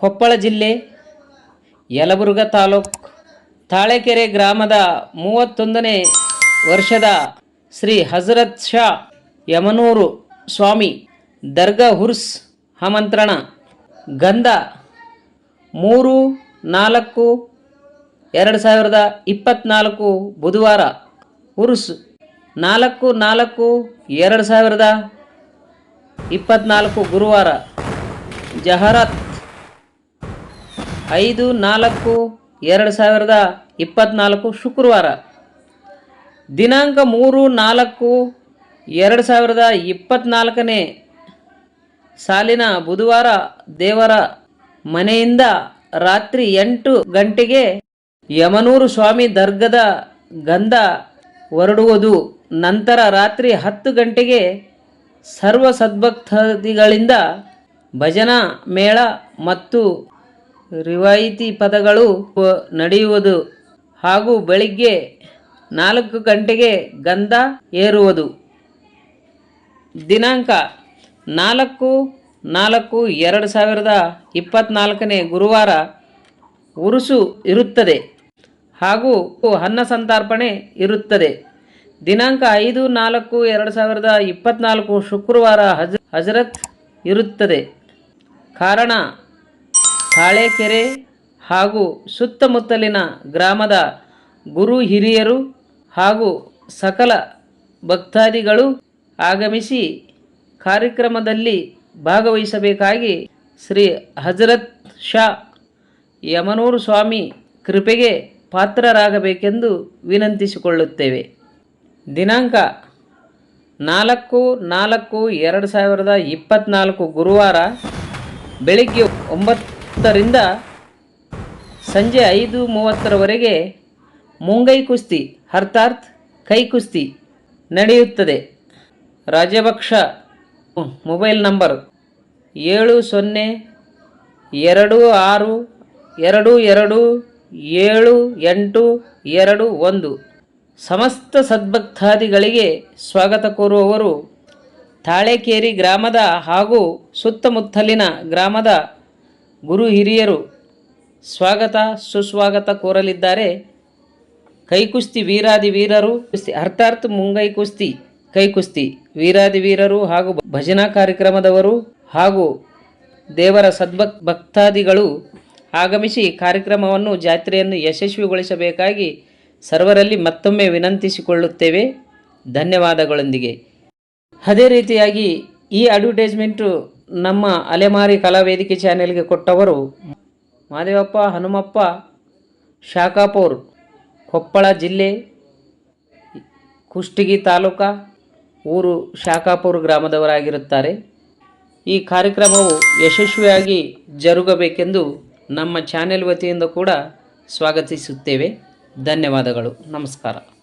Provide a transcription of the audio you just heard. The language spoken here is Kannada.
ಕೊಪ್ಪಳ ಜಿಲ್ಲೆ, ಯಲಬುರ್ಗ ತಾಲೂಕ್, ತಾಳೆಕೆರೆ ಗ್ರಾಮದ ಮೂವತ್ತೊಂದನೇ ವರ್ಷದ ಶ್ರೀ ಹಜರತ್ ಶಾ ಯಮನೂರು ಸ್ವಾಮಿ ದರ್ಗಾ ಹುರ್ಸ್ ಆಮಂತ್ರಣ. ಗಂಧ ಮೂರು, ನಾಲ್ಕು, ಎರಡು ಸಾವಿರದ ಇಪ್ಪತ್ತ್ನಾಲ್ಕು ಬುಧವಾರ. ಹುರ್ಸ್ ನಾಲ್ಕು ನಾಲ್ಕು, ಎರಡು ಸಾವಿರದ ಇಪ್ಪತ್ತ್ನಾಲ್ಕು ಗುರುವಾರ. ಜಹರತ್ ಐದು, ನಾಲ್ಕು, ಎರಡು ಸಾವಿರದ ಇಪ್ಪತ್ತ್ನಾಲ್ಕು ಶುಕ್ರವಾರ. ದಿನಾಂಕ ಮೂರು, ನಾಲ್ಕು, ಎರಡು ಸಾವಿರದ ಇಪ್ಪತ್ತ್ನಾಲ್ಕನೇ ಸಾಲಿನ ಬುಧವಾರ ದೇವರ ಮನೆಯಿಂದ ರಾತ್ರಿ ಎಂಟು ಗಂಟೆಗೆ ಯಮನೂರು ಸ್ವಾಮಿ ದರ್ಗದ ಗಂಧ ಹೊರಡುವುದು, ನಂತರ ರಾತ್ರಿ ಹತ್ತು ಗಂಟೆಗೆ ಸರ್ವ ಸದ್ಭಕ್ತಾದಿಗಳಿಂದ ಭಜನಾ ಮೇಳ ಮತ್ತು ರಿವಾಯಿತಿ ಪದಗಳು ನಡೆಯುವುದು ಹಾಗೂ ಬೆಳಿಗ್ಗೆ ನಾಲ್ಕು ಗಂಟೆಗೆ ಗಂಧ ಏರುವುದು. ದಿನಾಂಕ ನಾಲ್ಕು ನಾಲ್ಕು ಎರಡು ಸಾವಿರದ ಇಪ್ಪತ್ತ್ನಾಲ್ಕನೇ ಗುರುವಾರ ಉರುಸು ಇರುತ್ತದೆ ಹಾಗೂ ಅನ್ನ ಸಂತಾರ್ಪಣೆ ಇರುತ್ತದೆ. ದಿನಾಂಕ ಐದು ನಾಲ್ಕು ಎರಡು ಸಾವಿರದ ಇಪ್ಪತ್ತ್ನಾಲ್ಕು ಶುಕ್ರವಾರ ಹಜ ಹಜರತ್ ಇರುತ್ತದೆ. ಕಾರಣ ತಾಳೆಕೆರೆ ಹಾಗೂ ಸುತ್ತಮುತ್ತಲಿನ ಗ್ರಾಮದ ಗುರು ಹಿರಿಯರು ಹಾಗೂ ಸಕಲ ಭಕ್ತಾದಿಗಳು ಆಗಮಿಸಿ ಕಾರ್ಯಕ್ರಮದಲ್ಲಿ ಭಾಗವಹಿಸಬೇಕಾಗಿ ಶ್ರೀ ಹಜರತ್ ಶಾ ಯಮನೂರು ಸ್ವಾಮಿ ಕೃಪೆಗೆ ಪಾತ್ರರಾಗಬೇಕೆಂದು ವಿನಂತಿಸಿಕೊಳ್ಳುತ್ತೇವೆ. ದಿನಾಂಕ ನಾಲ್ಕು ನಾಲ್ಕು ಎರಡು ಸಾವಿರದ ಇಪ್ಪತ್ತ್ನಾಲ್ಕು ಗುರುವಾರ ಬೆಳಿಗ್ಗೆ ಒಂಬತ್ತರಿಂದ ಸಂಜೆ ಐದು ಮೂವತ್ತರವರೆಗೆ ಮುಂಗೈ ಕುಸ್ತಿ, ಅರ್ಥಾತ್ ಕೈ ಕುಸ್ತಿ ನಡೆಯುತ್ತದೆ. ರಾಜಭಕ್ಷ ಮೊಬೈಲ್ ನಂಬರ್ ಏಳು ಸೊನ್ನೆ ಎರಡು ಆರು ಎರಡು ಎರಡು ಏಳು ಎಂಟು ಎರಡು ಒಂದು. ಸಮಸ್ತ ಸದ್ಭಕ್ತಾದಿಗಳಿಗೆ ಸ್ವಾಗತ ಕೋರುವವರು ತಾಳೆಕೇರಿ ಗ್ರಾಮದ ಹಾಗೂ ಸುತ್ತಮುತ್ತಲಿನ ಗ್ರಾಮದ ಗುರು ಹಿರಿಯರು ಸ್ವಾಗತ ಸುಸ್ವಾಗತ ಕೋರಲಿದ್ದಾರೆ. ಕೈಕುಸ್ತಿ ವೀರಾದಿ ವೀರರು, ಕುಸ್ತಿ ಅರ್ಥಾತ್ ಮುಂಗೈ ಕುಸ್ತಿ, ಕೈ ಕುಸ್ತಿ ವೀರಾದಿ ವೀರರು ಹಾಗೂ ಭಜನಾ ಕಾರ್ಯಕ್ರಮದವರು ಹಾಗೂ ದೇವರ ಸದ್ಭಕ್ ಭಕ್ತಾದಿಗಳು ಆಗಮಿಸಿ ಕಾರ್ಯಕ್ರಮವನ್ನು ಜಾತ್ರೆಯನ್ನು ಯಶಸ್ವಿಗೊಳಿಸಬೇಕಾಗಿ ಸರ್ವರಲ್ಲಿ ಮತ್ತೊಮ್ಮೆ ವಿನಂತಿಸಿಕೊಳ್ಳುತ್ತೇವೆ. ಧನ್ಯವಾದಗಳೊಂದಿಗೆ. ಅದೇ ರೀತಿಯಾಗಿ ಈ ಅಡ್ವರ್ಟೈಸ್ಮೆಂಟು ನಮ್ಮ ಅಲೆಮಾರಿ ಕಲಾವೇದಿಕೆ ಚಾನೆಲ್ಗೆ ಕೊಟ್ಟವರು ಮಾದೇವಪ್ಪ, ಹನುಮಪ್ಪ, ಶಾಖಾಪುರ್, ಕೊಪ್ಪಳ ಜಿಲ್ಲೆ, ಕುಷ್ಟಗಿ ತಾಲೂಕ, ಊರು ಶಾಖಾಪುರ ಗ್ರಾಮದವರಾಗಿರುತ್ತಾರೆ. ಈ ಕಾರ್ಯಕ್ರಮವು ಯಶಸ್ವಿಯಾಗಿ ಜರುಗಬೇಕೆಂದು ನಮ್ಮ ಚಾನೆಲ್ ವತಿಯಿಂದ ಕೂಡ ಸ್ವಾಗತಿಸುತ್ತೇವೆ. ಧನ್ಯವಾದಗಳು. ನಮಸ್ಕಾರ.